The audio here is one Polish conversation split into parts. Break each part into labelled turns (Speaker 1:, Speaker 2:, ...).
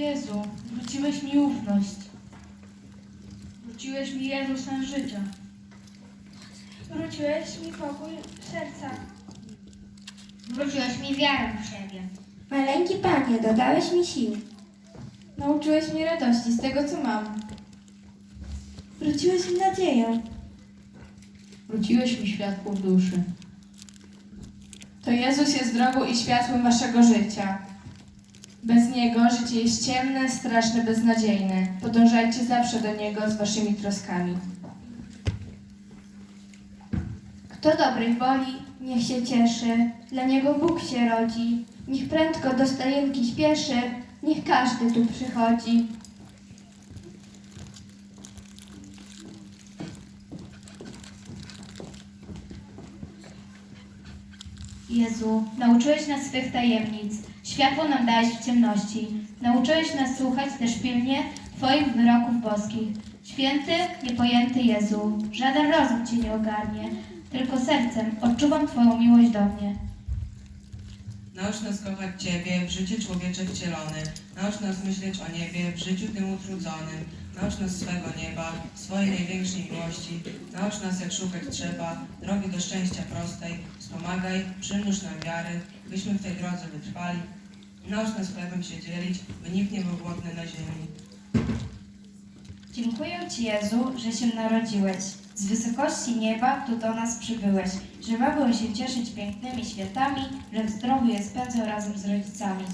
Speaker 1: Jezu, wróciłeś mi ufność. Wróciłeś mi Jezu sens życia.
Speaker 2: Wróciłeś mi pokój serca.
Speaker 3: Wróciłeś mi wiarę w siebie.
Speaker 2: Maleńki Panie, dodałeś mi sił.
Speaker 1: Nauczyłeś mnie radości z tego, co mam.
Speaker 2: Wróciłeś mi nadzieję.
Speaker 1: Wróciłeś mi światło w duszy. To Jezus jest drogą i światłem waszego życia. Bez Niego życie jest ciemne, straszne, beznadziejne. Podążajcie zawsze do Niego z waszymi troskami.
Speaker 2: Kto dobrej woli, niech się cieszy. Dla niego Bóg się rodzi. Niech prędko do stajenki śpieszy. Niech każdy tu przychodzi.
Speaker 3: Jezu, nauczyłeś nas swych tajemnic, światło nam dałeś w ciemności. Nauczyłeś nas słuchać też pilnie Twoich wyroków boskich. Święty, niepojęty Jezu, żaden rozum Cię nie ogarnie, tylko sercem odczuwam Twoją miłość do mnie.
Speaker 4: Naucz nas kochać Ciebie w życiu człowiecze wcielony. Naucz nas myśleć o niebie w życiu tym utrudzonym. Naucz nas swego nieba, swojej największej miłości. Naucz nas jak szukać trzeba, drogi do szczęścia prostej. Wspomagaj, przymnóż nam wiary, byśmy w tej drodze wytrwali. Naucz nas chlebem się dzielić, by nikt nie był głodny na ziemi.
Speaker 3: Dziękuję Ci, Jezu, że się narodziłeś. Z wysokości nieba tu do nas przybyłeś, że mogę się cieszyć pięknymi światami, że w zdrowiu je spędzę razem z rodzicami.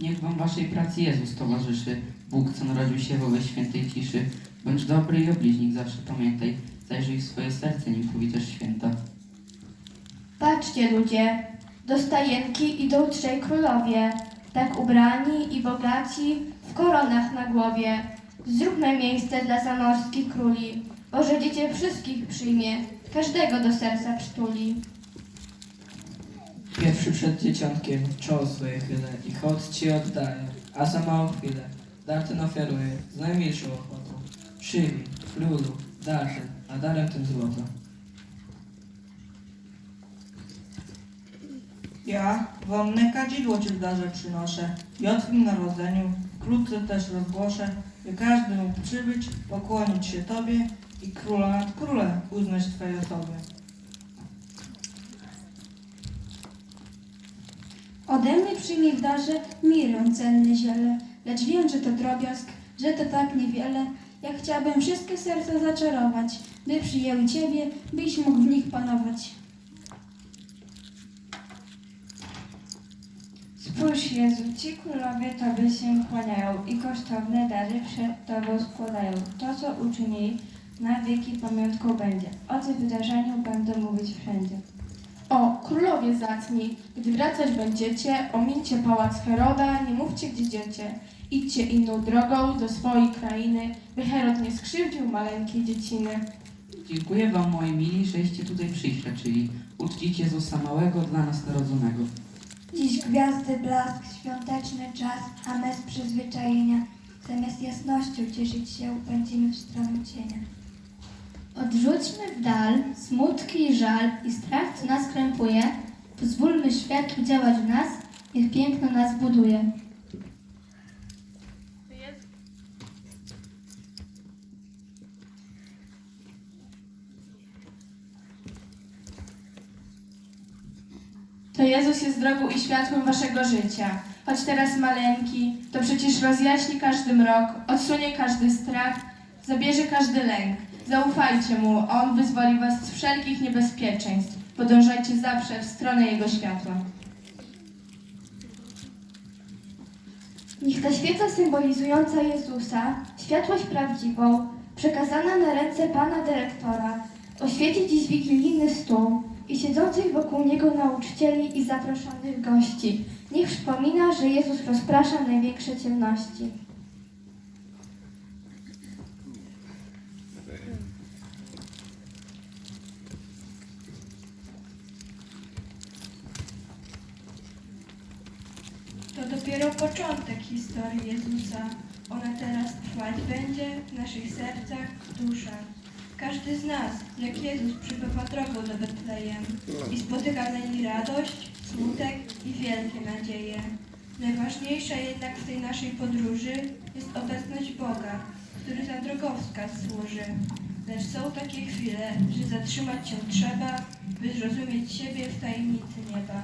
Speaker 5: Niech wam waszej pracy Jezus towarzyszy. Bóg, co narodził się wobec świętej ciszy. Bądź dobry i o bliźnich zawsze pamiętaj. Zajrzyj w swoje serce, nim powitasz święta.
Speaker 2: Patrzcie ludzie, do stajenki idą trzej królowie, tak ubrani i bogaci, w koronach na głowie. Zróbmy miejsce dla zamorskich króli, Boże Dziecię wszystkich przyjmie, każdego do serca przytuli.
Speaker 6: Pierwszy przed dzieciątkiem czoło swoje chylę i hołd ci oddaję, a za małą chwilę dar ten ofiaruję z najmilszą ochotą. Przyjmij, królu, dar ten, a darem tym złoto.
Speaker 7: Ja wonne kadzidło Ci w darze przynoszę Twym narodzeniu wkrótce też rozgłoszę, by każdy mógł przybyć, pokłonić się Tobie i króla nad królem uznać Twojej osoby.
Speaker 8: Ode mnie przyjmij w darze mirę cenny ziele, lecz wiem, że to drobiazg, że to tak niewiele, jak chciałbym wszystkie serca zaczarować, by przyjęły Ciebie, byś mógł w nich panować.
Speaker 2: Jezu, ci królowie Tobie się kłaniają i kosztowne dary przed Tobą składają. To, co uczynili, na wieki pamiątką będzie. O tym wydarzeniu będę mówić wszędzie.
Speaker 1: O, królowie zacni, gdy wracać będziecie, omińcie pałac Heroda, nie mówcie gdzie idziecie. Idźcie inną drogą do swojej krainy, by Herod nie skrzywdził maleńkiej dzieciny.
Speaker 5: Dziękuję wam, moi mili, żeście tutaj przyjść raczyli. Uczcić Jezusa małego dla nas narodzonego.
Speaker 8: Dziś gwiazdy blask, świąteczny czas, a my z przyzwyczajenia, zamiast jasnością cieszyć się, będziemy w stronę cienia.
Speaker 3: Odrzućmy w dal smutki i żal i strach, co nas krępuje. Pozwólmy światłu działać w nas, niech piękno nas buduje.
Speaker 1: Jezus jest drogą i światłem waszego życia. Choć teraz maleńki, to przecież rozjaśni każdy mrok, odsunie każdy strach, zabierze każdy lęk. Zaufajcie Mu, On wyzwoli was z wszelkich niebezpieczeństw. Podążajcie zawsze w stronę Jego światła.
Speaker 2: Niech ta świeca symbolizująca Jezusa, światłość prawdziwą, przekazana na ręce Pana Dyrektora, oświeci dziś wigilijny stół i siedzących wokół niego nauczycieli i zaproszonych gości. Niech przypomina, że Jezus rozprasza największe ciemności.
Speaker 9: To dopiero początek historii Jezusa. Ona teraz trwać będzie w naszych sercach, duszach. Każdy z nas, jak Jezus, przybywa drogą do Betlejem i spotyka na niej radość, smutek i wielkie nadzieje. Najważniejsza jednak w tej naszej podróży jest obecność Boga, który za drogowskaz służy. Lecz są takie chwile, że zatrzymać się trzeba, by zrozumieć siebie w tajemnicy nieba.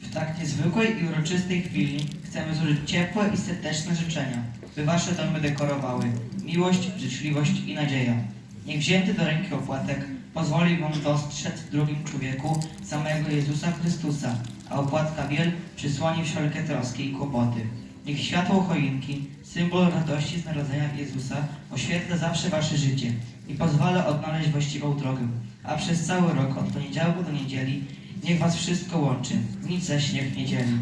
Speaker 10: W tak niezwykłej i uroczystej chwili chcemy złożyć ciepłe i serdeczne życzenia, by Wasze domy dekorowały miłość, życzliwość i nadzieja. Niech wzięty do ręki opłatek pozwoli Wam dostrzec w drugim człowieku samego Jezusa Chrystusa, a opłatka wiel przysłoni wszelkie troski i kłopoty. Niech światło choinki, symbol radości z narodzenia Jezusa, oświetla zawsze Wasze życie i pozwala odnaleźć właściwą drogę, a przez cały rok od poniedziałku do niedzieli Niech was wszystko łączy, nic zaś niech nie dzieli.